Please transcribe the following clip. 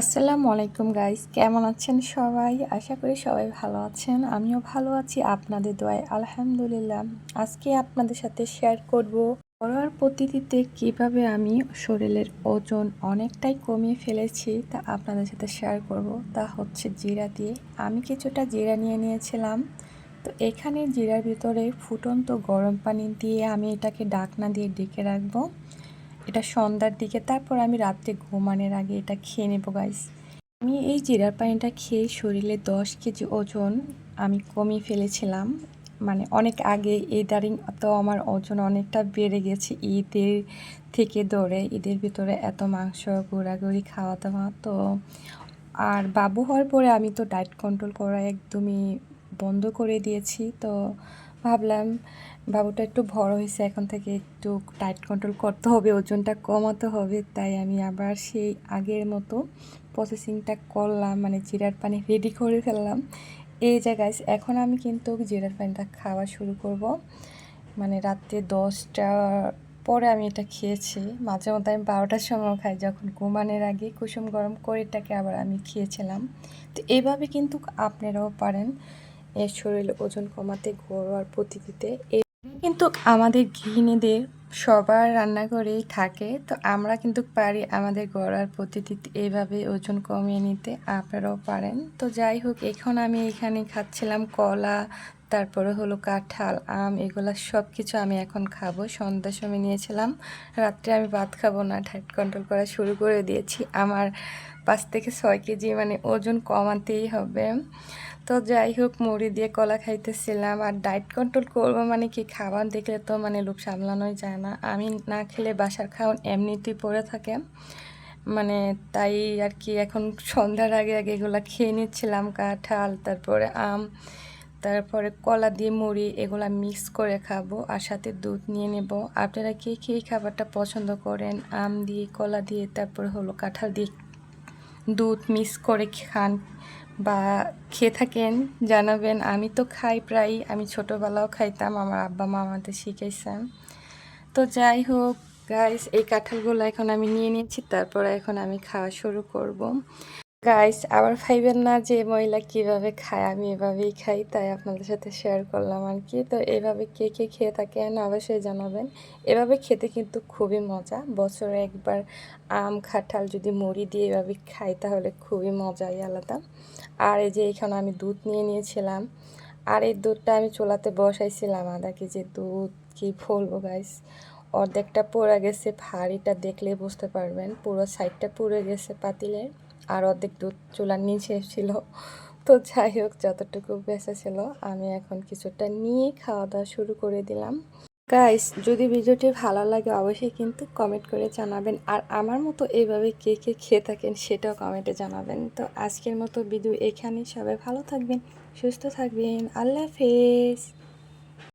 আসসালামু আলাইকুম গাইস কেমন আছেন সবাই? আশা করি সবাই ভালো আছেন। আমিও ভালো আছি, আপনাদের দোয়ায়। আলহামদুলিল্লাহ। আজকে আপনাদের সাথে শেয়ার করব ঘরোয়ার পদ্ধতিতে কীভাবে আমি শরীরের ওজন অনেকটাই কমিয়ে ফেলেছি তা আপনাদের সাথে শেয়ার করব। তা হচ্ছে জিরা দিয়ে। আমি কিছুটা জিরা নিয়ে নিয়েছিলাম। তো এখানে জিরার ভিতরে ফুটন্ত গরম পানি দিয়ে আমি এটাকে ডাকনা দিয়ে ডেকে রাখব। এটা সন্ধ্যার দিকে, তারপর আমি রাত্রে ঘুমানোর আগে এটা খেয়ে নেব গাইস আমি এই জিরার পানিটা খেয়ে শরীরে দশ কেজি ওজন আমি কমিয়ে ফেলেছিলাম। মানে অনেক আগে এই দাঁড়িং তো আমার ওজন অনেকটা বেড়ে গেছে ঈদের থেকে ধরে ঈদের ভিতরে এত মাংস ঘোরাঘুরি খাওয়া দাওয়া তো আর বাবু হওয়ার পরে আমি তো ডায়েট কন্ট্রোল করা একদমই বন্ধ করে দিয়েছি, তো ভাবলাম, বাবুটা একটু বড় হয়েছে, এখন থেকে একটু টাইট কন্ট্রোল করতে হবে, ওজনটা কমাতে হবে। তাই আমি আবার সেই আগের মতো প্রসেসিংটা করলাম মানে জিরার পানি রেডি করে ফেললাম। এই জায়গায় এখন আমি কিন্তু জিরার পানিটা খাওয়া শুরু করব। মানে রাত্রে দশটা পরে আমি এটা খেয়েছি। মাঝে মধ্যে আমি বারোটার সময় খাই, যখন ঘুমানোর আগে কুসুম গরম করে এটাকে আবার আমি খেয়েছিলাম। তো এভাবে কিন্তু আপনারাও পারেন। শরীরে ওজন কমাতে ঘরোয়ার পদ্ধতিতে কিন্তু আমাদের গৃহিণীদের সবার রান্নাঘরেই থাকে, তো আমরা কিন্তু পারি আমাদের গড়ার পদ্ধতিতে এভাবে ওজন কমিয়ে নিতে, আপনারাও পারেন। তো যাই হোক, এখন আমি এখানে খাচ্ছিলাম কলা তারপরে হলো কাঁঠাল, আম, এগুলো সব কিছু আমি এখন খাব। সন্ধ্যার সময় নিয়েছিলাম, রাত্রে আমি ভাত খাব না ডায়েট কন্ট্রোল করা শুরু করে দিয়েছি। আমার পাঁচ থেকে ছয় কেজি মানে ওজন কমাতেই হবে। তো যাই হোক, মুড়ি দিয়ে কলা খাইতেছিলাম। আর ডায়েট কন্ট্রোল করব মানে কি, খাবার দেখলে তো মানে লোক সামলানোই যায় না। আমি না খেলে বাসার খাওয়ান এমনিতেই পড়ে থাকে। মানে তাই আর কি, এখন সন্ধ্যার আগে আগে এগুলো খেয়ে নিচ্ছিলাম, কাঁঠাল, তারপরে আম। তারপরে কলা দিয়ে মুড়ি এগুলা মিক্স করে খাব আর সাথে দুধ নিয়ে নেব। আপনারা কে কী খাবারটা পছন্দ করেন? আম দিয়ে, কলা দিয়ে, তারপরে হলো কাঁঠাল দিয়ে দুধ মিক্স করে খান বা খেয়ে থাকেন, জানাবেন। আমি তো খাই প্রায় আমি ছোটোবেলাও খাইতাম, আমার আব্বা মা আমাদের শিখাইছেন। তো যাই হোক গাইস এই কাঁঠালগুলো এখন আমি নিয়ে নিয়েছি, তারপরে এখন আমি খাওয়া শুরু করব। গাইস আবার খাইবেন না যে মহিলা কীভাবে খায়, আমি এভাবেই খাই, তাই আপনাদের সাথে শেয়ার করলাম আর কি। তো এভাবে কে কে খেয়ে থাকেন অবশ্যই জানাবেন। এভাবে খেতে কিন্তু খুবই মজা। বছরে একবার আম খাঠাল যদি মুড়ি দিয়ে এভাবে খাই, তাহলে খুবই মজাই আলাদা। আর এই যে এখানে আমি দুধ নিয়ে নিয়েছিলাম। আর এই দুধটা আমি চুলাতে বসাইছিলাম আধা কেজি দুধ, কি ফলবো গাইস অর্ধেকটা পড়ে গেছে ভারিটা দেখলে বুঝতে পারবেন। পুরো সাইডটা পুড়ে গেছে পাতিলের, আর অর্ধেক দুধ চুলার নিচে ছিল। তো যাই হোক, যতটুকু বেঁচে ছিল, আমি এখন কিছুটা নিয়ে খাওয়া দাওয়া শুরু করে দিলাম। গাইস যদি ভিডিওটি ভালো লাগে অবশ্যই কিন্তু কমেন্ট করে জানাবেন। আর আমার মতো এইভাবে কে কে খেয়ে থাকেন সেটাও কমেন্টে জানাবেন। তো আজকের মতো ভিডিও এখানেই, সবাই ভালো থাকবেন, সুস্থ থাকবেন, আল্লাহ হাফেজ।